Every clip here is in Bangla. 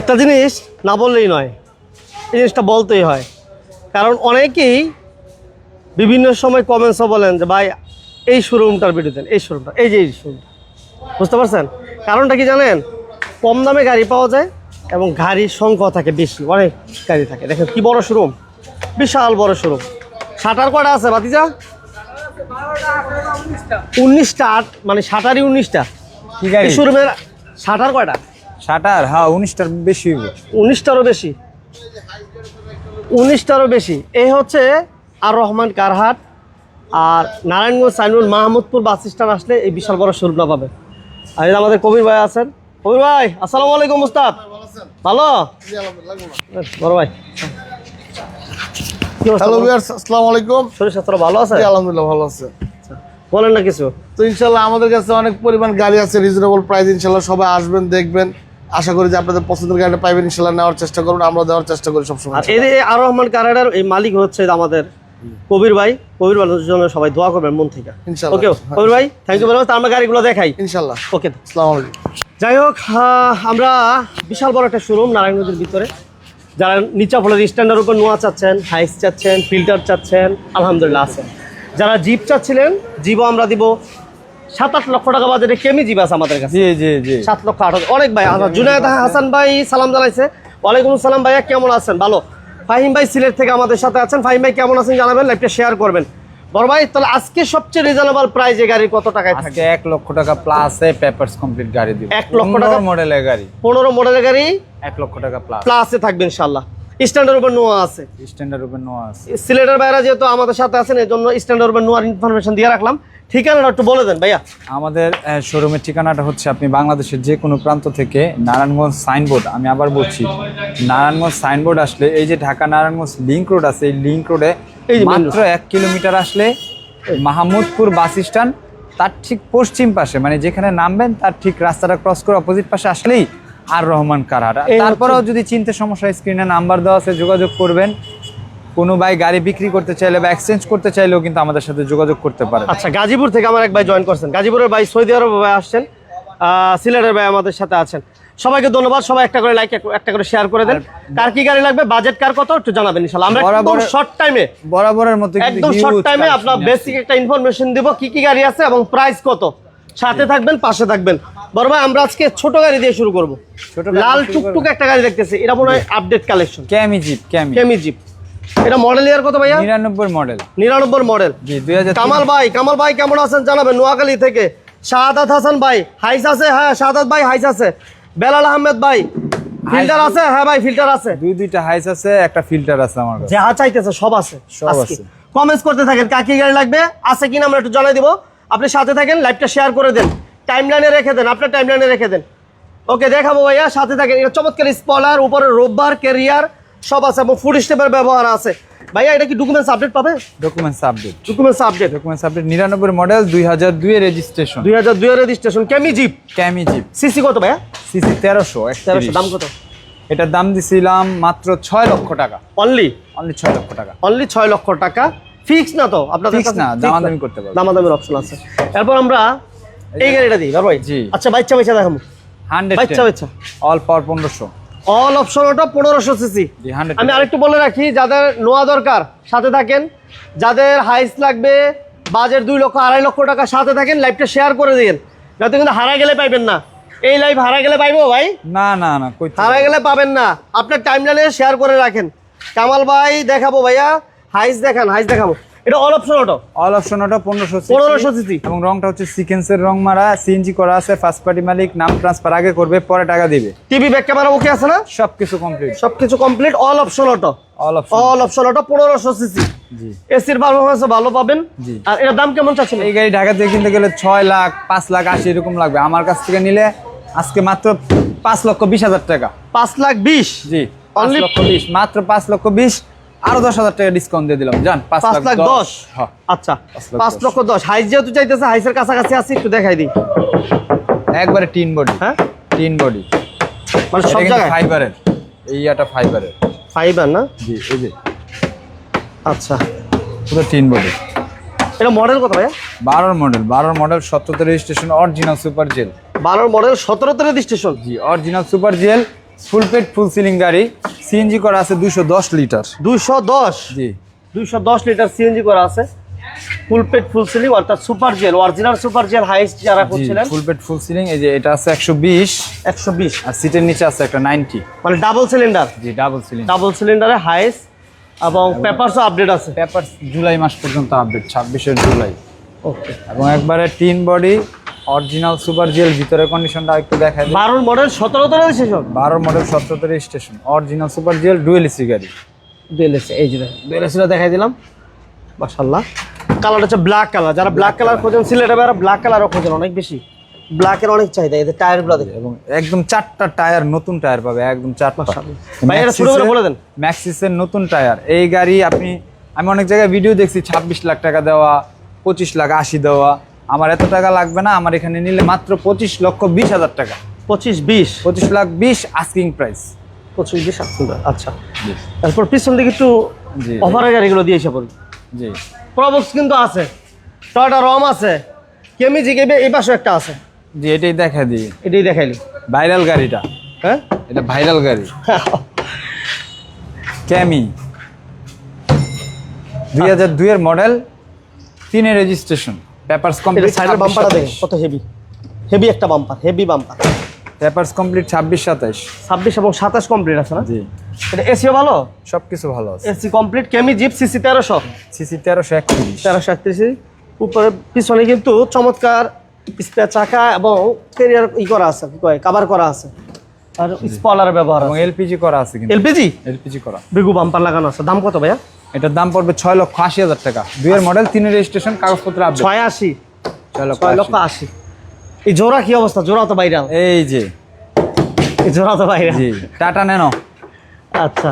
একটা জিনিস না বললেই নয়। এই জিনিসটা বলতেই হয়। কারণ অনেকেই বিভিন্ন সময় কমেন্টসও বলেন যে ভাই এই শোরুমটার ভিডিও দেন এই শোরুমটা এই যে এই শোরুমটা বুঝতে পারছেন? কারণটা কি জানেন? কম দামে গাড়ি পাওয়া যায় এবং গাড়ির সংখ্যা থাকে বেশি। অনেক গাড়ি থাকে। দেখেন কি বড় শোরুম বিশাল বড় শোরুম শাটার কটা আছে বাতিজা উনিশটা। আট মানে শাটারই উনিশটা। শোরুমের শাটার কয়টা? শাটার হ্যাঁ উনিশটার বেশি উনিশটারও বেশি। উনিশটারও বেশি। এই হচ্ছে আর রহমান কারহাট আর নারায়ণগঞ্জ সাইনুল মাহমুদপুর বাস স্ট্যান্ড আসলে এই বিশাল বড় শোরুমটা আর আমাদের কবির ভাই আছেন। কবির ভাই আসসালামু আলাইকুম মুস্তাদ ভালো? বড় ভাই। হ্যালো? আসসালামু আলাইকুম। শরীর স্বাস্থ্য ভালো আছে? আলহামদুলিল্লাহ ভালো আছে। বলেন না কিছু। তো ইনশাল্লাহ আমাদের কাছে অনেক পরিমাণ গাড়ি আছে রিজনেবল প্রাইস ইনশাল্লাহ সবাই আসবেন দেখবেন। আশা করি যে আপনাদের পছন্দের গাড়িটা পাইবেন ইনশাল্লাহ নেওয়ার চেষ্টা করুন আমরা দেওয়ার চেষ্টা করি সবসময়। আর এই আর রহমান কারহাটের এই মালিক হচ্ছে আমাদের কবির ভাই। কবির ভাইয়ের জন্য সবাই দোয়া করবেন মন থেকে। ইনশাল্লাহ। ওকে কবির ভাই থ্যাংক ইউ ভেরি মাচ আমরা গাড়িগুলো দেখাই। ইনশাল্লাহ। ওকে। আসসালামু আলাইকুম। যাই হোক আহ, আমরা বিশাল বড় একটা শোরুম নারায়ণগঞ্জের ভিতরে। যারা নিচা ফলের স্ট্যান্ডার উপর নোয়া চাচ্ছেন হাইস চাচ্ছেন ফিল্টার চাচ্ছেন আলহামদুলিল্লাহ আছেন। যারা জিপ চাচ্ছিলেন জিপও আমরা দিব। সাত আট লক্ষ টাকা বাজেটে কেমি জিপ আছে আমাদের কাছে। জি জি জি। সাত লক্ষ আট হাজার অনেক ভাই আচ্ছা জুনায়দ হাসান ভাই সালাম জানাইছে। ওয়ালাইকুম সালাম ভাইয়া কেমন আছেন? ভালো। ফাহিম ভাই সিলেট থেকে আমাদের সাথে আছেন। ফাহিম ভাই কেমন আছেন জানাবেন? লাইভটা শেয়ার করবেন। বড় ভাই তাহলে আজকে সবচেয়ে রিজনেবল প্রাইজে গাড়ি কত টাকায় থাকে? এক লক্ষ টাকা প্লাস এ পেপারস কমপ্লিট গাড়ি দিব। এক লক্ষ টাকা? মডেলের গাড়ি। পনেরো মডেলের গাড়ি এক লক্ষ টাকা প্লাস প্লাসে থাকবে ইনশাল্লাহ স্ট্যান্ডার্ড উপর নোয়া আছে। স্ট্যান্ডার্ড উপর নো আছে। সিলেটের বাইরে যেহেতু আমাদের সাথে আছেন এই জন্য স্ট্যান্ডার্ড উপর নোয়ার ইনফরমেশন দিয়ে রাখলাম। ঠিকানাটা একটু বলে দেন ভাইয়া। আমাদের শোরুমের ঠিকানাটা হচ্ছে আপনি বাংলাদেশের যে কোনো প্রান্ত থেকে নারায়ণগঞ্জ সাইনবোর্ড আমি আবার বলছি নারায়ণগঞ্জ সাইনবোর্ড আসলে এই যে ঢাকা নারায়ণগঞ্জ লিংক রোড আছে এই লিংক রোডে এই যে মাত্র এক কিলোমিটার আসলে মাহমুদপুর বাস স্ট্যান্ড তার ঠিক পশ্চিম পাশে মানে যেখানে নামবেন তার ঠিক রাস্তাটা ক্রস করে অপোজিট পাশে আসলেই আর রহমান কারহাট তারপরেও যদি চিনতে সমস্যা স্ক্রিনে নাম্বার দেওয়া আছে যোগাযোগ করবেন। কোনো ভাই গাড়ি বিক্রি করতে চাইলে বা এক্সচেঞ্জ করতে চাইলেও কিন্তু আমাদের সাথে যোগাযোগ করতে পারেন। আচ্ছা গাজীপুর থেকে আমার এক ভাই জয়েন করছেন। গাজীপুরের ভাই সৌদি আরব ভাই আসছেন। সিলেটের ভাই আমাদের সাথে আছেন। সবাইকে ধন্যবাদ। সবাই একটা করে লাইক একটা করে শেয়ার করে দেন। কার কি গাড়ি লাগবে? বাজেট কার কত? একটু জানাবেন ইনশাআল্লাহ। আমরা একদম বরাবর- শর্ট টাইমে বরাবরের মতো একদম শর্ট টাইমে আপনার বেসিক একটা ইনফরমেশন দিব কি কি গাড়ি আছে এবং প্রাইস কত। সাথে থাকবেন পাশে থাকবেন। বড় ভাই আমরা আজকে ছোট গাড়ি দিয়ে শুরু করব। লাল টুকটুক একটা গাড়ি দেখতেছি। এটা মনে হয় update collection Kami zip Kami. কেমি zip. এটা মডেল ইয়ার কত ভাইয়া? নিরানব্বই মডেল নিরানব্বই মডেল জি দুই হাজার কামাল ভাই কামাল ভাই কেমন আছেন জানাবেন? নোয়াখালী থেকে। শাহাদাত হাসান ভাই হাইস আছে? হ্যাঁ শাহাদাত ভাই হাইস আছে। বেলাল আহমেদ ভাই ফিল্টার আছে। হ্যাঁ ভাই ফিল্টার আছে। দুই দুইটা হাইস আছে একটা ফিল্টার আছে আমার কাছে। যা চাইতেছে সব আছে সব আছে। কমেন্টস করতে থাকেন কাকি গাড়ি লাগবে? আছে কিনা আমরা একটু জানাই দিব। আপনি সাথে থাকেন লাইভটা শেয়ার করে দেন। টাইমলাইনে রেখে দেন আপনার টাইমলাইনে রেখে দেন। ওকে দেখাবো ভাইয়া সাথে থাকেন। এটা চমৎকার স্পলার উপরে রোববার ক্যারিয়ার সব আছে এবং ফুড স্টেপের ব্যবহার আছে। ভাইয়া এটা কি ডকুমেন্টস আপডেট পাবে? Documents update documents update documents update নিরানব্বই মডেল দুই হাজার দুই রেজিস্ট্রেশন দুই হাজার দুই রেজিস্ট্রেশন কেমি জিপ ক্যামি জিপ সিসি কত ভাইয়া? সিসি তেরোশো তেরোশো দাম কত? এটার দাম দিছিলাম মাত্র ছয় লক্ষ টাকা। অনলি অনলি ছয় লক্ষ টাকা। অনলি ছয় লক্ষ টাকা। ফিক্স না তো? আপনাদের Fix কাছে? না, দামাদামি করতে পারবেন। দামাদামির অপশন আছে। এরপর আমরা এই গাড়িটা দিই ভাই জি। আচ্ছা বাচ্চা বাচ্চা দেখাবো। হান্ড্রেড বাচ্চা বাচ্চা। অল পাওয়ার পনেরোশো। অল অপশন ওটা পনেরোশো সিসি জি আমি আরেকটু বলে রাখি যাদের নোয়া দরকার সাথে থাকেন। যাদের হাইস লাগবে বাজেট দুই লক্ষ আড়াই লক্ষ টাকা সাথে থাকেন লাইভটা শেয়ার করে দিন যাতে কিন্তু হারা গেলে পাইবেন না। এই লাইভ হারা গেলে পাইবো ভাই? না না না কই হারা গেলে পাবেন না। আপনার টাইমলাইনে শেয়ার করে রাখেন। কামাল ভাই দেখাবো ভাইয়া। হাইস দেখান হাইস দেখাবো। এটা all option auto all option ওটা পনেরোশো পনেরোশো সিসি। এবং রংটা হচ্ছে সিকেন্সের রং মারা সিএনজি করা আছে ফার্স্ট পার্টি মালিক নাম ট্রান্সফার আগে করবে পরে টাকা দিবে। টিভি ব্যাক ক্যামেরা ওকে আছে না? সবকিছু কমপ্লিট সবকিছু complete all option auto all option all option auto পনেরোশো সিসি। জি। এসির পারফরমেন্স ভালো পাবেন। জি। আর এটার দাম কেমন চাচ্ছেন? এই গাড়ি ঢাকা থেকে কিনতে গেলে ছয় লাখ পাঁচ লাখ আশি এরকম লাগবে। আমার কাছ থেকে নিলে আজকে মাত্র পাঁচ লক্ষ বিশ হাজার টাকা। পাঁচ লাখ বিশ? জি পাঁচ লক্ষ বিশ মাত্র পাঁচ লক্ষ বিশ। আরও দশ হাজার টাকা ডিসকাউন্ট দিয়ে দিলাম। জান পাঁচ লাখ দশ? হ্যাঁ। আচ্ছা পাঁচ। লক্ষ দশ। হাইস যেহেতু চাইতেছে হাইসের কাছাকাছি আছে একটু দেখাই দিই। একবারে টিন বডি হ্যাঁ? টিন বডি মানে সব জায়গায়? ফাইবারের এই ইয়াটা ফাইবারের ফাইবার না? জি এই যে। আচ্ছা। পুরো টিন বডি এটা মডেল কত ভাইয়া? বারোর মডেল বারোর মডেল সত্তরতে রেজিস্ট্রেশন অরিজিনাল সুপার জেল বারোর মডেল সতেরোতে রেজিস্ট্রেশন জি অরিজিনাল সুপার জেল ফুল পেট ফুল সিলিং গাড়ি। সিএনজি করা আছে দুশো দশ লিটার। দুইশো দশ? জি। দুইশো দশ লিটার সিএনজি করা আছে। ফুল পেট ফুল সিলিং অর্থাৎ super GL original super GL highest যারা করছিলেন। ফুল পেট ফুল সিলিং এই যে এটা আছে একশো বিশ। একশো বিশ। আর সিটের নিচে আছে একটা নাইনটি। মানে ডাবল সিলিন্ডার জি ডাবল সিলিং ডাবল সিলিন্ডারে হাইস্ট এবং পেপারসও আপডেট আছে। পেপার জুলাই মাস পর্যন্ত আপডেট ছাব্বিশের জুলাই। ওকে এবং একবারে তিন বডি অরিজিনাল সুপার জেল ভিতরের কন্ডিশনটা একটু দেখায়। বারোর মডেল সতেরো তো রয়েছে সব? বারো মডেল সতেরো registration original super GL dual AC গাড়ি। ডুয়েল এসি এই যে ডুয়েল এসিটা দেখাই দিলাম। মাশাল্লাহ কালার হচ্ছে ব্ল্যাক কালার যারা ব্ল্যাক কালার খোঁজেন সিলেটে বেড়া ব্ল্যাক কালারও খোঁজেন অনেক বেশি। ব্ল্যাকের অনেক চাহিদা এদের টায়ারগুলো দেখে এবং একদম চারটা টায়ার নতুন টায়ার পাবে একদম চারটা। মাশাআল্লাহ। ভাই, এটা শুরু করে বলে দেন। ম্যাক্সিসের নতুন টায়ার। এই গাড়ি আপনি আমি অনেক জায়গায় ভিডিও দেখছি ছাব্বিশ লাখ টাকা দেওয়া পঁচিশ লাখ আশি দেওয়া। আমার এত টাকা লাগবে না আমার এখানে নিলে মাত্র পঁচিশ লক্ষ বিশ হাজার টাকা। পঁচিশ বিশ? পঁচিশ লাখ বিশ আস্কিং প্রাইস পঁচিশ বিশ সুন্দর আচ্ছা। তারপর পিছন দিকে একটু। অফারের গাড়িগুলো দিয়ে এসে পড়ি। জি। প্রবক্স কিন্তু আছে। টয়টা রম আছে। কেমিজি কেবে এই পাশে একটা আছে। জি এটাই দেখা দিই। এটাই দেখাইলি ভাইরাল গাড়িটা। হ্যাঁ? এটা ভাইরাল গাড়ি। ক্যামি দুই হাজার দুইয়ের মডেল তিনের রেজিস্ট্রেশন পেপারস কমপ্লিট সাইডের বাম্পারটা দেখেন কত হেভি হেভি একটা bumper heavy bumper papers complete ছাব্বিশ সাতাইশ। ছাব্বিশ এবং সাতাশ কমপ্লিট আছে না? জি। এটা এসিও ভালো? সব কিছু ভালো আছে। এসি কমপ্লিট কেমি জিপ সিসি তেরোশো। সিসি তেরোশো একত্রিশ। তেরোশো একত্রিশ। উপরে পিছনে কিন্তু চমৎকার স্পেয়ার চাকা এবং কেরিয়ার ই করা আছে কি কয় কাভার করা আছে। আর স্পলার ব্যবহার এবং এলপিজি করা আছে কিন্তু। এলপিজি এলপিজি করা। বিগু বাম্পার লাগানো আছে। দাম কত ভাইয়া? এটার দাম পড়বে ছয় লক্ষ আশি হাজার টাকা। দুইয়ের মডেল তিনের রেজিস্ট্রেশন কাগজপত্র আপডেট ছয় আশি। ছয় লক্ষ ছয় লক্ষ আশি। এই জোড়া কি অবস্থা? জোড়া তো বাইরে এই যে। এই জোড়া তো বাইরে জি। টাটা ন্যানো আচ্ছা।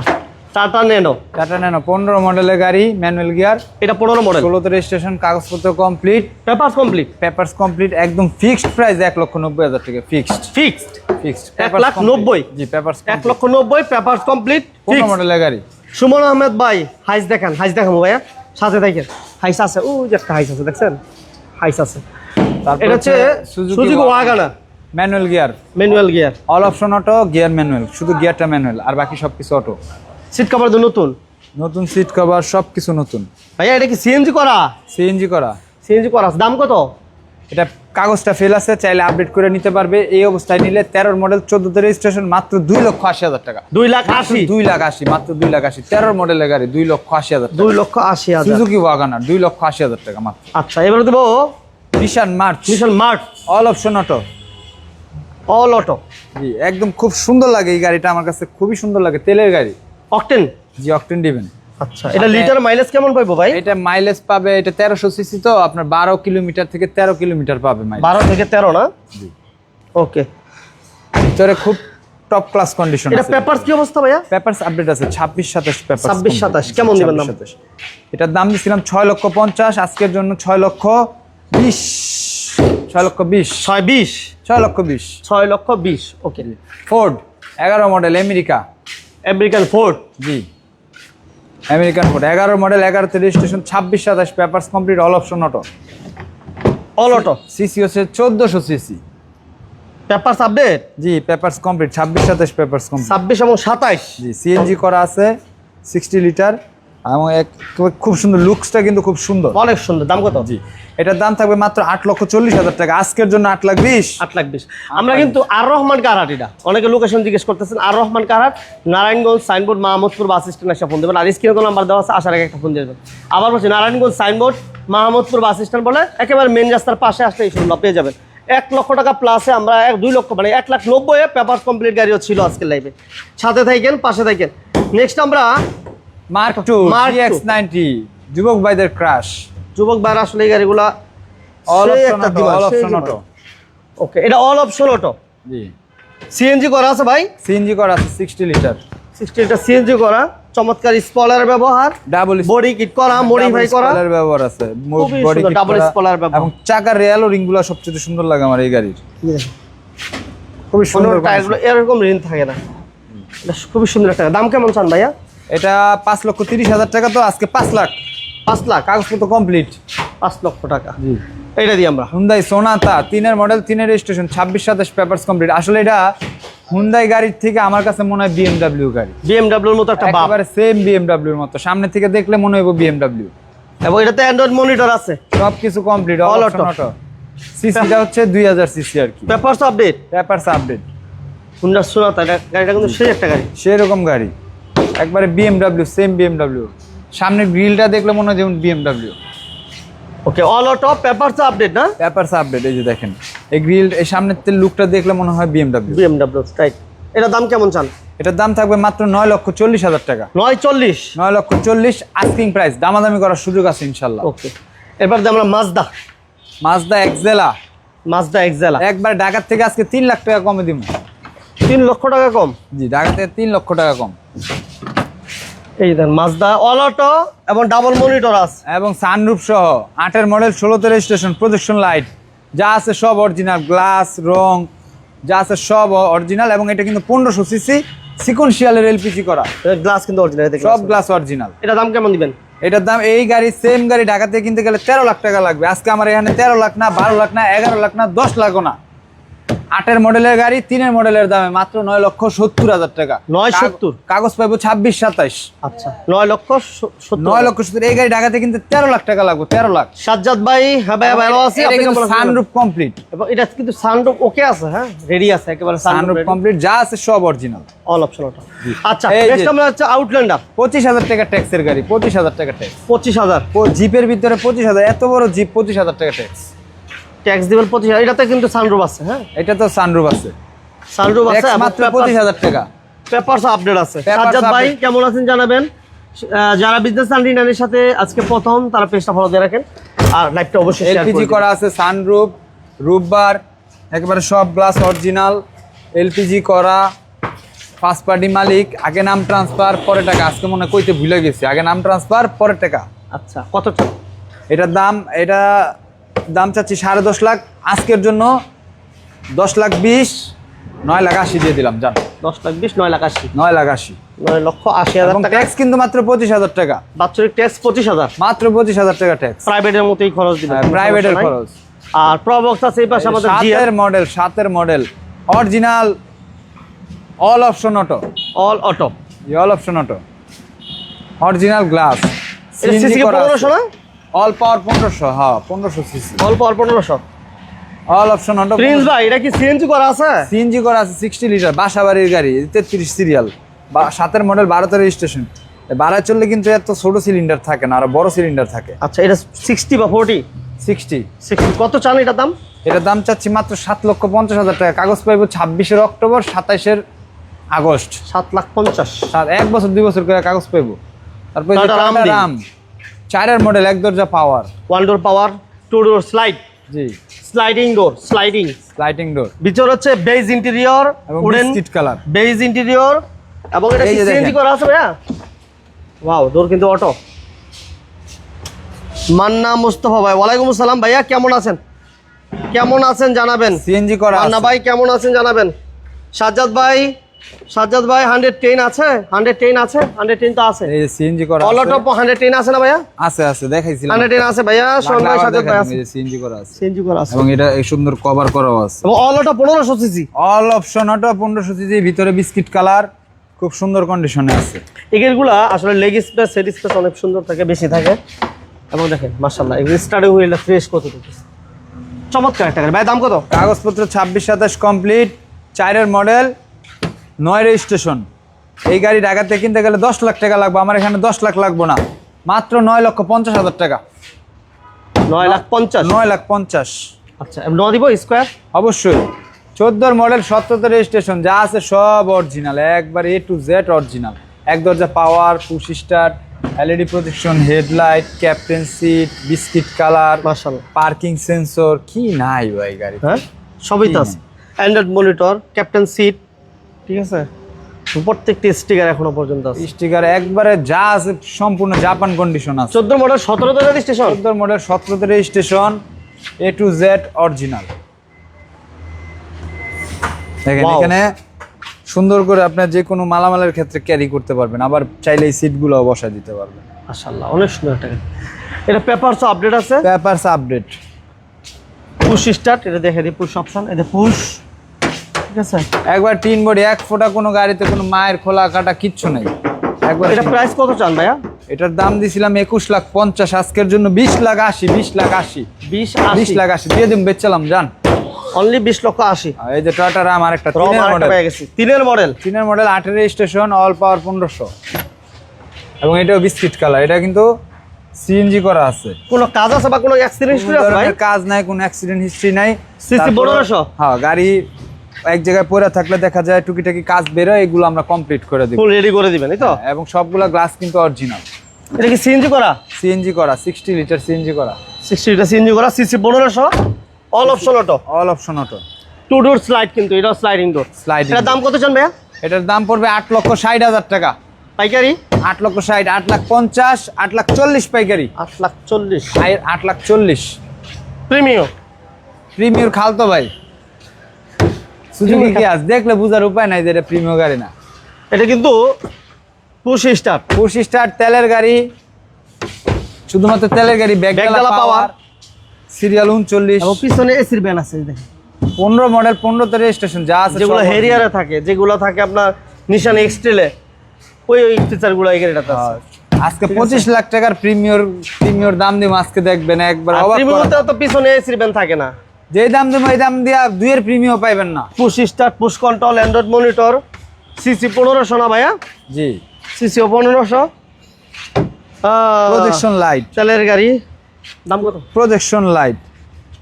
টাটা নেনো। টাটা ন্যানো পনেরো মডেলের গাড়ি ম্যানুয়াল গিয়ার এটা পনেরো মডেল ষোলোতে রেজিস্ট্রেশন কাগজপত্র complete paper complete papers complete একদম ফিক্সড প্রাইস এক লক্ষ নব্বই হাজার টাকা। ফিক্সড ফিক্সড ফিক্সড এক লাখ নব্বই? জি পেপারস এক লক্ষ নব্বই পেপার কমপ্লিট পনেরো মডেলের গাড়ি। সুমন আহমেদ ভাই হাইস দেখেন হাইস দেখাবো ভাইয়া। সাথে দেখেন হাইস আছে ও যে একটা হাইস আছে দেখছেন? হাইস আছে। এটা হচ্ছে Suzuki Wagon manual gear manual gear all option auto gear manual শুধু গিয়ারটা ম্যানুয়াল আর বাকি সব কিছু অটো সিট কভার তো নতুন? নতুন সিট কভার সব কিছু নতুন। ভাইয়া এটা কি সিএনজি করা? সিএনজি করা। সিএনজি করা দাম কত? এটা কাগজটা ফেল আছে চাইলে আপডেট করে নিতে পারবে। এই অবস্থায় নিলে তেরোর মডেল চোদ্দতে রেজিস্ট্রেশন মাত্র দুই লক্ষ আশি হাজার টাকা। দুই লাখ আশি? দুই লাখ আশি মাত্র দুই লাখ আশি। তেরোর মডেলের গাড়ি দুই লক্ষ আশি হাজার দুই লক্ষ আশি হাজার। সুজুকি ওয়াগানার দুই লক্ষ আশি হাজার টাকা মাত্র। আচ্ছা এবারে দেবো Nissan March Nissan March all option auto all auto জি একদম খুব সুন্দর লাগে এই গাড়িটা আমার কাছে খুবই সুন্দর লাগে। তেলের গাড়ি। অকটেন জি অকটেন দিবেন। আচ্ছা এটা লিটার মাইলেজ কেমন পাইবো ভাই? এটা মাইলেজ পাবে এটা সিসি তো আপনার বারো কিলোমিটার থেকে তেরো কিলোমিটার পাবে মাইলেজ বারো থেকে তেরো না? জি। ওকে ভিতরে খুব টপ ক্লাস কন্ডিশন এটা পেপার কি অবস্থা ভাইয়া? পেপারস আপডেট আছে ছাব্বিশ সাতাশ পেপার 26, 27 কেমন দিবেন দাম? এটার দাম দিছিলাম ছয় লক্ষ পঞ্চাশ আজকের জন্য ছয় লক্ষ বিশ। ছয় লক্ষ বিশ। ছয় বিশ? ছয় লক্ষ বিশ। ছয় লক্ষ বিশ ওকে ফোর্ড এগারো মডেল আমেরিকা আমেরিকান ফোর্ড জি। আমেরিকান ফোর্ড এগারো মডেল এগারো রেজিস্ট্রেশন ছাব্বিশ সাতাশ papers complete all option auto all auto CC হচ্ছে চোদ্দোশো সিসি পেপার আপডেট জি পেপারস কমপ্লিট ছাব্বিশ সাতাশ পেপারস কমপ্লিট ছাব্বিশ এবং সাতাইশ জি সিএনজি করা আছে সিক্সটি লিটার এবং এক খুব সুন্দর লুকসটা কিন্তু খুব সুন্দর। অনেক সুন্দর। দাম কত? জি। এটার দাম থাকবে মাত্র আট লক্ষ চল্লিশ হাজার টাকা। আজকের জন্য আট লাখ বিশ। আট লাখ বিশ। আমরা কিন্তু আর রহমান কারহাট এটা অনেকে লোকেশন জিজ্ঞেস করতেছেন আর Rahman কারহাট Narayanganj signboard Mahmudpur bus stand এসে ফোন দেবেন। আর স্ক্রিনে নাম্বার দেওয়া আছে আসার আগে একটা ফোন দেবেন। আবার বলছি Narayanganj signboard Mahmudpur bus stand বলে একেবারে মেন রাস্তার পাশে আসলে এই শূন্য পেয়ে যাবেন। এক লক্ষ টাকা প্লাসে আমরা এক দুই লক্ষ মানে এক লাখ নব্বই পেপার কমপ্লিট গাড়িও ছিল আজকের লাইভে সাথে থাকেন পাশে থাকেন। নেক্সট আমরা Mark two Mark X ninety যুবক ভাইদের ক্রাশ যুবক ভাইরা আসলে এই গাড়িগুলা অল অপশন অটো ওকে এটা অল অপশন অটো জি। সিএনজি করা আছে ভাই? সিএনজি করা আছে সিক্সটি লিটার সিক্সটিটা সিএনজি করা চমৎকার স্পলার ব্যবহার ডাবল বডি কিট করা মডিফাই করা। ব্যবহার আছে খুবই বডি সুন্দর, double spoiler ব্যবহার। এবং চাকার রেয়াল ও রিংগুলো সবচেয়ে সুন্দর লাগে আমার এই গাড়ির। খুবই সুন্দর সুন্দর টায়ারগুলো এরকম রিন থাকে না। খুবই সুন্দর একটা দাম কেমন চান ভাইয়া? এটা পাঁচ লক্ষ তিরিশ হাজার টাকা তো আজকে পাঁচ লাখ। পাঁচ লাখ কাগজপত্র কমপ্লিট পাঁচ লক্ষ টাকা। জি। এটা দিই আমরা। হুন্দাই সোনাতা তিনের মডেল তিনের রেজিস্ট্রেশন ছাব্বিশ সাতাশ পেপারস কমপ্লিট আসলে এটা হুন্দাই গাড়ির থেকে আমার কাছে মনে হয় বিএমডাব্লিউ গাড়ি। বিএমডাব্লিউর মতো একটা বাপ। একেবারে সেম বিএমডাব্লিউর মতো। সামনে থেকে দেখলে মনে হইব বিএমডাব্লিউ এবং এটাতে অ্যান্ড্রয়েড মনিটর আছে। সব কিছু কমপ্লিট অল. অটো সিসিটা হচ্ছে দুই হাজার সিসি আর কি। Papers update papers update Hyundai Sonata এটা গাড়িটা কিন্তু সেই একটা গাড়ি। সেরকম গাড়ি। একবারে বিএমডাব্লিউ সেম বিএমডাব্লিউ সামনের গ্রিলটা দেখলে মনে হয় যেমন BMW okay all out of papers update না? পেপারস আপডেট এই যে দেখেন। এই গ্রিল এই সামনের তেল লুকটা দেখলে মনে হয় বিএমডাব্লিউ বিএমডাব্লিউ রাইট এটা দাম কেমন চান? এটার দাম থাকবে মাত্র নয় লক্ষ চল্লিশ হাজার টাকা। নয় চল্লিশ? নয় লক্ষ চল্লিশ আস্কিং প্রাইস দামাদামি করার সুযোগ আছে ইনশাল্লাহ। ওকে এবার আমরা Mazda Mazda Axela Mazda Axela একবার ঢাকার থেকে আজকে তিন লাখ টাকা কমে দিব। তিন লক্ষ টাকা কম। জি ঢাকা থেকে তিন লক্ষ টাকা কম। এই দেন মাজদা অল অটো এবং ডাবল মনিটর আছে। এবং সানরুফ সহ আটের মডেল ষোলোতে রেজিস্ট্রেশন প্রজেকশন লাইট যা আছে সব অরিজিনাল গ্লাস রং যা আছে সব অরিজিনাল এবং এটা কিন্তু পনেরোশো সিসি সিকোয়েন্সিয়ালের এলপিজি করা। গ্লাস কিন্তু অরিজিনাল সব গ্লাস অরিজিনাল এটা দাম কেমন দিবেন? এটার দাম এই গাড়ি সেম গাড়ি ঢাকা থেকে কিনতে গেলে তেরো লাখ টাকা লাগবে। আজকে আমার এখানে তেরো লাখ না বারো লাখ না এগারো লাখ না দশ লাখও না। আটের মডেলের গাড়ি তিনের মডেলের দামে মাত্র নয় লক্ষ সত্তর হাজার টাকা। নয় সত্তর? কাগজ পাইবো ছাব্বিশ সাতাইশ। আচ্ছা নয় লক্ষ নয় লক্ষ সত্তর এই গাড়ি ঢাকাতে কিন্তু তেরো লাখ টাকা লাগবে তেরো লাখ। সাজ্জাদ ভাই হ্যাঁ ভাই ভালো আছি। সানরুফ কমপ্লিট এবং এটা কিন্তু সানরুফ ওকে আছে হ্যাঁ? রেডি আছে একেবারে সানরুফ সানরুফ কমপ্লিট যা আছে সব অরিজিনাল অল অপশন ওটা আচ্ছা নেক্সট আমরা হচ্ছে আউটল্যান্ডার পঁচিশ হাজার টাকা ট্যাক্সের গাড়ি পঁচিশ হাজার টাকা ট্যাক্স পঁচিশ হাজার। জিপের ভিতরে পঁচিশ হাজার এত বড় জিপ পঁচিশ হাজার টাকা ট্যাক্স ট্যাক্স দিবেন পঁচিশ হাজার। এটাতে কিন্তু সানরুফ আছে হ্যাঁ? এটা তো সানরুফ আছে। সানরুফ আছে মাত্র পঁচিশ হাজার টাকা। পেপারস আপডেট আছে। সাজ্জাদ ভাই কেমন আছেন জানাবেন? যারা বিজনেস সাথে আজকে প্রথম তারা পেজটা ফলো দিয়ে রাখেন। আর লাইভটা অবশ্যই এলপিজি করা আছে সানরুফ রুফবার একেবারে সব গ্লাস অরিজিনাল এলপিজি করা ফার্স্ট পার্টি মালিক আগে নাম ট্রান্সফার পরে টাকা। আজকে মনে হয় কইতে ভুলে গেছি। আগে নাম ট্রান্সফার পরে টাকা। আচ্ছা কত চান? এটার দাম এটা দাম চাচ্ছি সাড়ে দশ লাখ। আজকের জন্য দশ লাখ বিশ নয় লাখ আশি দিয়ে দিলাম জান। দশ লাখ বিশ নয় লাখ আশি। নয় লাখ আশি। নয় লক্ষ আশি হাজার টাকা। ট্যাক্স কিন্তু মাত্র পঁচিশ হাজার টাকা। বাৎসরিক ট্যাক্স পঁচিশ হাজার। মাত্র পঁচিশ হাজার টাকা ট্যাক্স প্রাইভেটের মতোই খরচ কোনো প্রাইভেটের খরচ। আর প্রবক্স আছে এই পাশে আমাদের সাতের মডেল সাতের model original all option auto all auto all option auto original glass CC all power পনেরোশো হ্যাঁ পনেরোশো সিসি অল্প অল্প পনেরোশো। অল অপশন অটো প্রিন্স ভাই এটা কি সিএনজি করা আছে? সিএনজি করা আছে সিক্সটি লিটার গাড়ি তেত্রিশ সিরিয়াল বা সাতের মডেল বারোতে রেজিস্ট্রেশন বাড়ায় চললে কিন্তু এত ছোট সিলিন্ডার থাকে না আরও বড় সিলিন্ডার থাকে। আচ্ছা এটা সিক্সটি বা ফোরটি সিক্সটি সিক্সটি কত চান এটার দাম? এটার দাম চাচ্ছি মাত্র সাত লক্ষ পঞ্চাশ হাজার টাকা। কাগজ পাইবো ছাব্বিশের অক্টোবর সাতাইশের আগস্ট। সাত লাখ পঞ্চাশ। এক বছর দুই বছর করে কাগজ পাইবো। তারপরে রাম চারের মডেল এক দরজা power one door power two door slide জি। Sliding door sliding sliding door ভিতর হচ্ছে beige interior wooden biscuit colour beige interior এবং এটা সিএনজি করা আছে ভাইয়া? ওয়াও ডোর কিন্তু অটো মান্না মুস্তফা ভাই ওয়ালাইকুম আসসালাম ভাইয়া কেমন আছেন? কেমন আছেন জানাবেন? সিএনজি করা মান্না। ভাই কেমন আছেন জানাবেন? সাজ্জাদ ভাই সাজ্জাদ ভাই হান্ড্রেড টেন আছে? হান্ড্রেড টেন আছে? হান্ড্রেড টেন তো আছে। এই যে সিএনজি করা অল আছে। অটো হান্ড্রেড টেন আছে না ভাইয়া? আছে আছে দেখাইছিলাম। হান্ড্রেড টেন আছে ভাইয়া সোহান ভাই সাজ্জাদ ভাই আছে। সিএনজি করা আছে। সিএনজি করা আছে। এবং এটা এই সুন্দর কভার করাও আছে। এবং অল অটো পনেরোশো সিসি অল অপশন অটো পনেরোশো সিসি ভিতরে বিস্কিট কালার খুব সুন্দর কন্ডিশনে আছে। এগুলা আসলে লেগ স্পেস সেট স্পেস অনেক সুন্দর থাকে বেশি থাকে। এবং দেখেন মার্শাল্লাহ এগুলো স্টার্টিং হুইলটা ফ্রেশ কতটুকু চমৎকার একটা ভাই দাম কত? কাগজপত্র ছাব্বিশ সাতাশ কমপ্লিট চারের মডেল নয় রেজিস্ট্রেশন এই গাড়ি ঢাকাতে কিনতে গেলে দশ লাখ টাকা লাগবে আমার এখানে দশ লাখ লাগবো না। মাত্র নয় লক্ষ পঞ্চাশ হাজার টাকা। নয় লাখ পঞ্চাশ? নয় লাখ পঞ্চাশ। আচ্ছা ন দিব স্কোয়ার? অবশ্যই। চোদ্দোর মডেল সতেরোতে রেজিস্ট্রেশন যা আছে সব অরিজিনাল একবার এ টু জেড অরিজিনাল এক দরজা power push start LED projection headlight captain seat biscuit colour parking sensor কি নাই ভাই গাড়ি হ্যাঁ? সবই তো আছে। অ্যান্ড্রয়েড মনিটর ক্যাপ্টেন সিট ঠিক আছে? প্রত্যেকটি স্টিকার এখনও পর্যন্ত আছে। স্টিকার একবারে যা আছে সম্পূর্ণ জাপান কন্ডিশন আছে। Model model সতেরোতে registration A to Z original দেখেন এখানে সুন্দর করে আপনার যে কোনো মালামালের ক্ষেত্রে ক্যারি করতে পারবেন আবার চাইলে এই সিটগুলো বসা দিতে পারবেন। অনেক সুন্দর একটা এটা পেপারস আপডেট আছে? পেপারস আপডেট পুশ স্টার্ট এটা দেখে দিই পুশ অপশন এটা পুশ ঠিক আছে? একবার তিন বডি এক ফোঁটা কোনো গাড়িতে কোনো মায়ের খোলা কাটা কিচ্ছু নেই। একবার এটা প্রাইস কত চান ভাইয়া? এটার দাম দিছিলাম একুশ লাখ পঞ্চাশ আজকের জন্য বিশ লাখ আশি বিশ লাখ আশি। বিশ বিশ লাখ আশি দিয়ে দিন বেচলাম জান অনলি বিশ লক্ষ আশি। এই যে টয়টা রাম আর একটা তিনের মডেল তিনের মডেল তিনের মডেল আঠেরো স্টেশন অল পাওয়ার পনেরোশো। এবং এটাও বিস্কিট কালার এটা কিন্তু সিএনজি করা আছে। কোনো কাজ আছে বা কোনো অ্যাক্সিডেন্ট কোনো আছে ভাই? কাজ নাই কোনো অ্যাক্সিডেন্ট হিস্ট্রি নাই। তারপর- পনেরোশো? হ্যাঁ গাড়ি এক জায়গায় পড়ে থাকলে দেখা যায় টুকিটাকি কাজ বেরোয় এগুলো আমরা কমপ্লিট করে দিব। ফুল রেডি করে দিবেন এই তো? এবং সবগুলা গ্লাস কিন্তু অরিজিনাল এটা কি সিএনজি করা? সিএনজি করা সিক্সটি লিটার সিএনজি করা। সিক্সটিটা সিএনজি করা সিসি পনেরোশো? All option auto all option auto two door slide কিন্তু এটা স্লাইডিং ডোর স্লাইডিং এটার দাম কত চান ভাইয়া? এটার দাম পড়বে আট লক্ষ ষাট হাজার টাকা। পাইকারি? আট লক্ষ ষাট আট লাখ পঞ্চাশ আট লাখ চল্লিশ পাইকারি। আট লাখ চল্লিশ। আই- আট লাখ চল্লিশ। প্রিমিয়ম প্রিমিয়র খালতো ভাই। সুজুকি আজ দেখলে বুঝার উপায় নাই যে এটা প্রিমিয় গাড়ি না। এটা কিন্তু পুশ স্টার। তেলের গাড়ি শুধুমাত্র তেলের গাড়ি ব্যাগডালা পাওয়ার সিরিয়াল উনচল্লিশ। এবং পিছনে এসির ব্যান আছে দেখেন। পনেরো মডেল পনেরো তো রেজিস্ট্রেশন যা আছে যেগুলো হেরিয়ারে থাকে যেগুলো থাকে আপনার নিশান এক্সটেলে ওই ওই ফিচারগুলো এই গাড়িটাতে আছে। আজকে পঁচিশ লাখ টাকার প্রিমিয়র প্রিমিয়র দাম দিব আজকে দেখবেন একবার। প্রিমিয়মতে তো পিছনে এসির ব্যান থাকে না। যে দাম দিব এই দাম দিয়া দুইয়ের প্রিমিয়াম পাইবেন না। Push start push control android monitor CC পনেরোশো না ভাইয়া? জি। সিসিও পনেরোশো। প্রজেকশন লাইট তেলের গাড়ি দাম কত? প্রজেকশন লাইট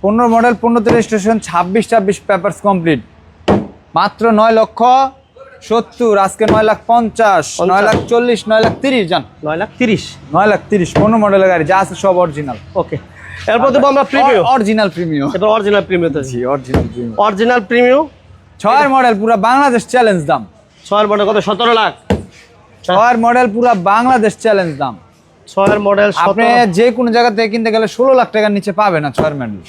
পনেরো মডেল পনেরো রেজিস্ট্রেশন ছাব্বিশ ছাব্বিশ পেপার্স কমপ্লিট মাত্র নয় লক্ষ সত্তর আজকে নয় লাখ পঞ্চাশ নয় লাখ চল্লিশ নয় লাখ তিরিশ যান নয় লাখ তিরিশ। নয় লাখ তিরিশ পনেরো মডেলের গাড়ি যা আছে সব অরিজিনাল ওকে এরপর দেবো আমরা প্রিমিয়ম অরিজিনাল প্রিমিয় এবার অরিজিনাল প্রিমিয়ম জি অরিজিনাল প্রিমিয় অরিজিনাল প্রিমিয়ম ছয়ের মডেল পুরো বাংলাদেশ চ্যালেঞ্জ দাম। ছয়ের মডেল কত? সতেরো লাখ। ছয়ের মডেল পুরো বাংলাদেশ চ্যালেঞ্জ দাম। ছয়ের মডেল আপনি যে কোনো জায়গা থেকে কিনতে গেলে ষোলো লাখ টাকার নিচে পাবে না ছয়ের মডেল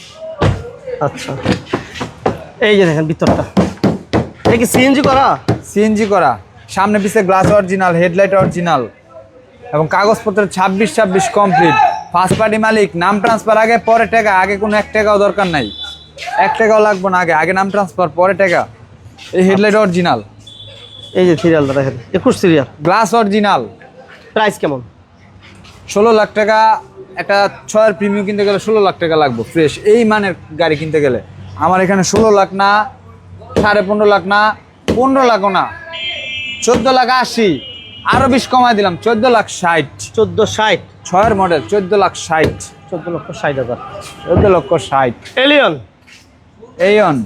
আচ্ছা। এই যে দেখেন ভিতরটা। এটা কি সিএনজি করা? সিএনজি করা। সামনে পিছে গ্লাস অরিজিনাল হেডলাইট অরিজিনাল এবং কাগজপত্র ছাব্বিশ ছাব্বিশ কমপ্লিট ফার্স্ট পার্টি মালিক নাম ট্রান্সফার আগে পরে টাকা আগে কোনো এক টাকাও দরকার নাই। এক টাকাও লাগবে না আগে আগে নাম ট্রান্সফার পরে টাকা। এই হেডলাইট অরিজিনাল এই যে সিরিয়ালটা দেখেন একুশ সিরিয়াল গ্লাস অরিজিনাল প্রাইস কেমন? ষোলো লাখ টাকা একটা ছয়ের প্রিমিয়াম কিনতে গেলে ষোলো লাখ টাকা লাগবে ফ্রেশ এই মানের গাড়ি কিনতে গেলে। আমার এখানে ষোলো লাখ না সাড়ে পনেরো লাখ না পনেরো লাখও না। চোদ্দ লাখ আশি আরও বিশ কমায় দিলাম চোদ্দ লাখ ষাট। চোদ্দ ষাট। ছয়ের মডেল চোদ্দ লাখ ষাট। চোদ্দ লক্ষ ষাট হাজার। চোদ্দ লক্ষ ষাট। এলিয়ন এইন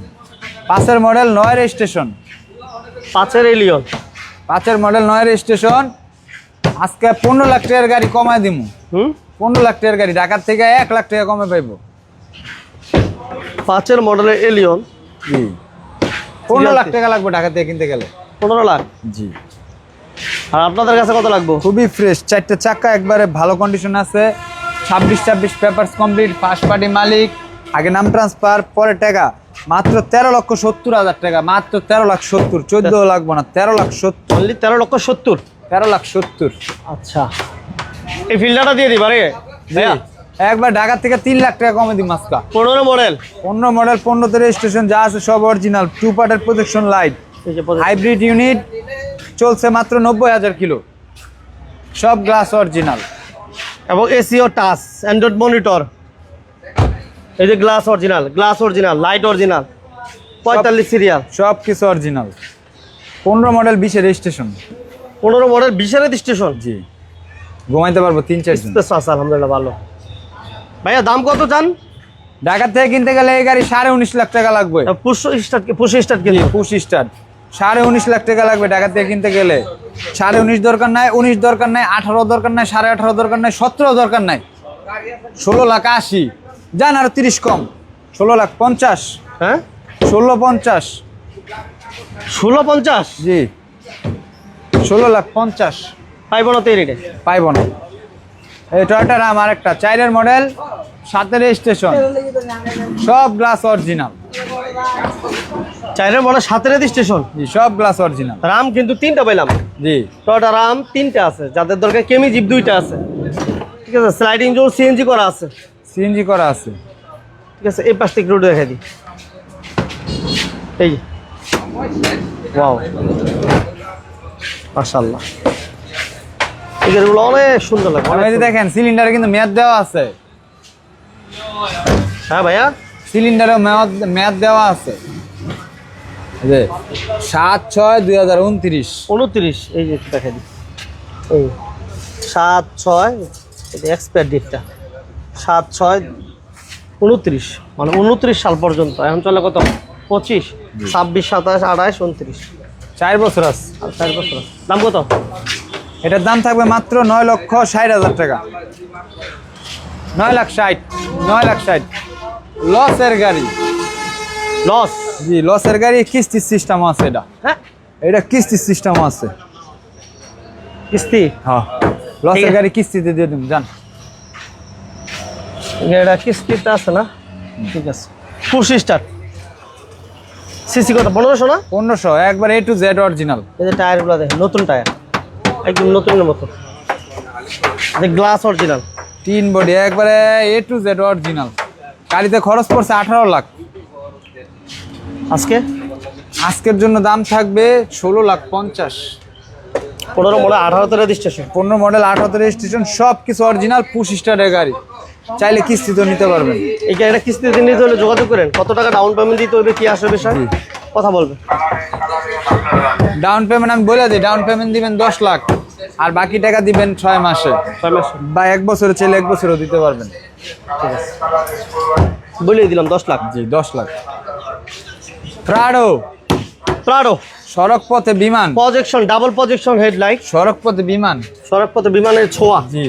পাঁচের মডেল নয় স্টেশন। পাঁচের এলিয়ন পাঁচের মডেল নয় স্টেশন। আজকে পনেরো লাখ টাকার গাড়ি কমায় দিমু। হুম? পনেরো লাখ টাকার গাড়ি ঢাকার থেকে এক লাখ টাকা কমে পাইবো। পাঁচের মডেলের এলিয়ন জি। পনেরো লাখ টাকা লাগবে ঢাকা থেকে কিনতে গেলে। পনেরো লাখ? জি। আর আপনাদের কাছে কত লাগবে? খুবই ফ্রেশ চারটে চাকা একবারে ভালো কন্ডিশন আছে। ছাব্বিশ ছাব্বিশ পেপার্স কমপ্লিট ফার্স্ট পার্টি মালিক। আগে নাম ট্রান্সফার পরে টাকা। মাত্র তেরো লক্ষ সত্তর হাজার টাকা মাত্র তেরো লাখ সত্তর। চোদ্দ লাগবে না তেরো লাখ সত্তর। অনলি তেরো লক্ষ সত্তর? তেরো লাখ সত্তর। আচ্ছা। এই ফিল্টারটা দিয়ে দিবা রে। একবার ঢাকা থেকে তিন লাখ টাকা কমে দিই মাস্কা পনেরো মডেল পনেরো মডেল পনেরোতে রেজিস্ট্রেশন যা আছে সব অরিজিনাল টু পার্টের প্রোটেকশন লাইট হাইব্রিড ইউনিট চলছে মাত্র নব্বই হাজার কিলো। সব গ্লাস অরিজিনাল এবং এসিও টাচ অ্যান্ড্রয়েড মনিটর এই যে glass original glass original light original পঁয়তাল্লিশ সিরিয়াল সব কিছু অরিজিনাল পনেরো মডেল বিশে রেজিস্ট্রেশন পনেরো মডেল বিশের স্টেশন জি। ঘুমাইতে পারব তিন চার স্পেস আছে আলহামদুলিল্লাহ ভালো। ভাইয়া দাম কত চান? ঢাকা থেকে কিনতে গেলে এই গাড়ি সাড়ে উনিশ লাখ টাকা লাগবে। পুষ্য স্টার্ট পুষ্য স্টার্ট কিন্তু পুশ স্টার সাড়ে উনিশ লাখ টাকা লাগবে ঢাকা থেকে কিনতে গেলে। সাড়ে উনিশ দরকার নাই উনিশ দরকার নাই আঠারো দরকার নাই সাড়ে আঠারো দরকার নাই সতেরো দরকার নাই। ষোলো লাখ আশি। যান আরও তিরিশ কম। ষোলো লাখ পঞ্চাশ। হ্যাঁ? ষোলো পঞ্চাশ। ষোলো পঞ্চাশ? জি। ষোলো লাখ পঞ্চাশ। পাইব না তো এই রেটে? পাইব না। এই টয়টার আমার একটা চাইরের মডেল সাতের স্টেশন সব গ্লাস অরিজিনাল চাইরের মডেল সাতের স্টেশন সব গ্লাস অরিজিনাল রাম কিন্তু তিনটা পেলাম জি। টয়টা রাম তিনটা আছে। যাদের দরকার কেমি জিপ দুইটা আছে। ঠিক আছে স্লাইডিং জোর সিএনজি করা আছে। সিএনজি করা আছে। ঠিক আছে এই পাশ থেকে রোড দেখাই দিই। এই ওয়াও অনেক সুন্দর লাগে অনেক দেখেন সিলিন্ডারে কিন্তু মেয়াদ দেওয়া আছে। হ্যাঁ ভাইয়া? সিলিন্ডারে মেয়াদ মেয়াদ দেওয়া আছে। যে সাত ছয় দুই হাজার উনত্রিশ। উনত্রিশ এই যে দেখাই দিই এই সাত ছয় এটা এক্সপায়ার ডেটটা সাত ছয় উনত্রিশ মানে উনত্রিশ সাল পর্যন্ত। এখন চলে কত? পঁচিশ ছাব্বিশ সাতাশ আঠাশ উনত্রিশ। চার বছর আছে। আর চার বছর আছে। দাম কত? এটার দাম থাকবে মাত্র নয় লক্ষ ষাট হাজার টাকা। নয় লাখ ষাট নয় লাখ ষাট। লসের গাড়ি। লস? জি লসের গাড়ি কিস্তির সিস্টেম আছে এটা। হ্যাঁ? এটা কিস্তির সিস্টেম আছে। কিস্তি? হ্যাঁ। লসের গাড়ি কিস্তিতে দিয়ে দিন জান এটা কিস্তিতে আছে না? ঠিক আছে। ফুল স্টার্ট সিসি কত? পনেরোশো না? পনেরোশো একবার এ টু জেড অরিজিনাল এই যে টায়ারগুলো দেখেন নতুন টায়ার। একদম নতুনের মতো। গ্লাস অরিজিনাল তিন বডি একবারে এ টু জেড অরিজিনাল গাড়িতে খরচ পড়ছে আঠারো লাখ। আজকে? আজকের জন্য দাম থাকবে ষোলো লাখ পঞ্চাশ। পনেরো মনে আঠারোতে রেজিস্ট্রেশন পনেরো মডেল আঠারো রেজিস্ট্রেশন সব কিছু অরিজিনাল পুশ স্টারের গাড়ি। চাইলে কিস্তিতেও নিতে পারবেন। এই গাড়িটা কিস্তিতে নিতে হলে যোগাযোগ করেন। কত টাকা ডাউন পেমেন্ট দিতে হবে কি আসবে বিষয়? কথা বলবে ডাউন পেমেন্ট আমি বলে দিই ডাউন পেমেন্ট দিবেন দশ লাখ। আর বাকি টাকা দিবেন ছয় মাসে। বা এক বছরে চাইলে এক বছরও দিতে পারবেন। ঠিক আছে। বলিয়ে দিলাম দশ লাখ। জি দশ লাখ। প্রাডো। প্রাডো। সড়ক পথে বিমান। প্রজেকশন ডাবল প্রজেকশন হেডলাইট সড়ক পথে বিমান। সড়ক পথে বিমানের ছোঁয়া। জি।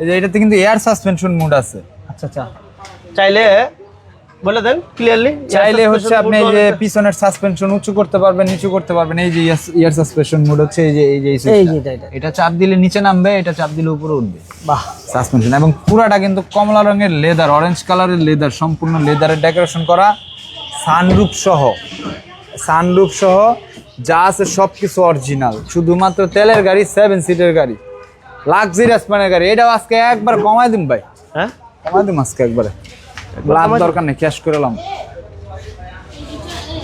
এই যে এটাতে কিন্তু এয়ার সাসপেনশন মুড আছে। আচ্ছা আচ্ছা। চাইলে বলে দেন ক্লিয়ারলি চাইলে হচ্ছে আপনি এই যে পিছনের সাসপেনশন উঁচু করতে পারবেন নিচু করতে পারবেন। এই যে ইয়ার সাসপেনশন মুড হচ্ছে এই যে এই যে এই যে এটা, চাপ দিলে নিচে নামবে এটা চাপ দিলে উপরে উঠবে। বাহ। সাসপেনশন এবং পুরাটা কিন্তু কমলা রঙের লেদার অরেঞ্জ কালারের লেদার সম্পূর্ণ লেদারের ডেকোরেশন করা সানরুফ সহ। সানরুফ সহ যা আছে সব কিছু অরিজিনাল শুধুমাত্র তেলের গাড়ি সেভেন সিটের গাড়ি। লাক্সারিয়াস মানের গাড়ি। এটাও আজকে একবার কমাই দিন ভাই। হ্যাঁ? কমাই দিন আজকে একবারে। লাভ দরকার নেই ক্যাশ করে লাম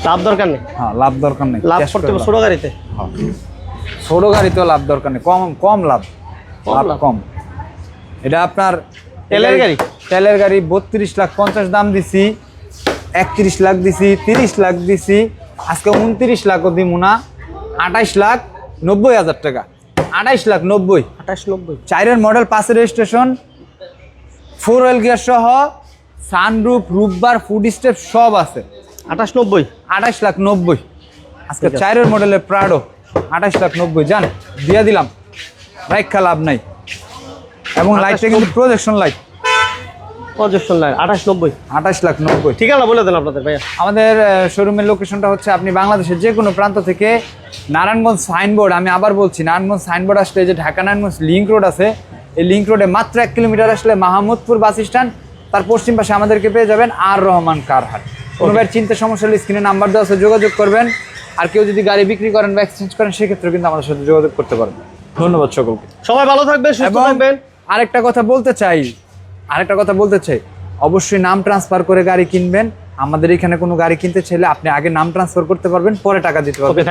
লাভ দরকার নেই হ্যাঁ লাভ দরকার নেই লাভ করতে। ছোট গাড়িতে হ্যাঁ। ছোট গাড়িতেও লাভ দরকার নেই কম কম লাভ কম লাভ লাভ। কম এটা আপনার তেলের গাড়ি? তেলের গাড়ি বত্রিশ লাখ পঞ্চাশ দাম দিছি একত্রিশ লাখ দিছি তিরিশ লাখ দিছি আজকে উনত্রিশ লাখও দিব না আঠাইশ লাখ নব্বই হাজার টাকা আঠাইশ লাখ নব্বই আঠাশ নব্বই চারের মডেল পাঁচের রেজিস্ট্রেশন ফোর হুইল গিয়ার সহ sunroof roof bar foot step সব আছে। আঠাশ নব্বই। আঠাশ লাখ নব্বই। আজকে ঠিক চারের মডেলের প্রাডো আঠাশ লাখ নব্বই। জান দিয়ে দিলাম। রাইখা লাভ নাই। এবং লাইটটা কিন্তু প্রজেকশন লাইট প্রজেকশন লাইন আঠাশ নব্বই। আঠাশ লাখ নব্বই। ঠিকানা বলে দেন আপনাদের ভাইয়া। আমাদের শোরুমের লোকেশনটা হচ্ছে আপনি বাংলাদেশের যে কোনো প্রান্ত থেকে নারায়ণগঞ্জ সাইনবোর্ড আমি আবার বলছি নারায়ণগঞ্জ সাইনবোর্ড আসলে যে ঢাকা নারায়ণগঞ্জ লিঙ্ক রোড আছে এই লিঙ্ক রোডে মাত্র এক কিলোমিটার আসলে মাহমুদপুর বাস স্ট্যান্ড তার পশ্চিম পাশে আমাদেরকে পেয়ে যাবেন আর রহমান কারহাট। কোনো ভাইয়ের চিন্তা সমস্যা হলে স্ক্রিনে নাম্বার দেওয়া আছে যোগাযোগ করবেন। আর কেউ যদি গাড়ি বিক্রি করেন বা এক্সচেঞ্জ করেন সেক্ষেত্রেও কিন্তু আমাদের সাথে যোগাযোগ করতে পারবেন। ধন্যবাদ সকলকে। সবাই ভালো থাকবেন সুস্থ থাকবেন। আরেকটা কথা বলতে চাই আরেকটা কথা বলতে চাই। অবশ্যই নাম ট্রান্সফার করে গাড়ি কিনবেন। আমাদের এখানে কোনো গাড়ি কিনতে চাইলে আপনি আগে নাম ট্রান্সফার করতে পারবেন পরে টাকা দিতে পারবেন।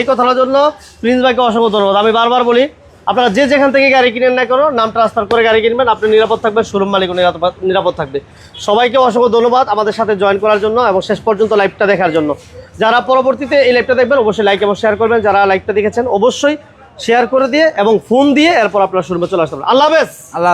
এই কথাটার জন্য প্রিন্স ভাইকে অসংখ্য ধন্যবাদ। আমি বারবার বলি আপনারা যে যেখান থেকে গাড়ি কিনেন না করো নাম ট্রান্সফার করে গাড়ি কিনবেন, আপনি নিরাপদ থাকবেন, শোরুম মালিকও নিরাপদ নিরাপদ থাকবে। সবাইকে অসংখ্য ধন্যবাদ আমাদের সাথে জয়েন করার জন্য এবং শেষ পর্যন্ত লাইভটা দেখার জন্য। যারা পরবর্তীতে এই লাইভটা দেখবেন, অবশ্যই লাইক এবং শেয়ার করবেন। যারা লাইভটা দেখেছেন, অবশ্যই শেয়ার করে দিয়ে এবং ফোন দিয়ে এরপর আপনার শোরুমে চলে আসতে পারেন আল্লাহ হাফেজ! আল্লাহ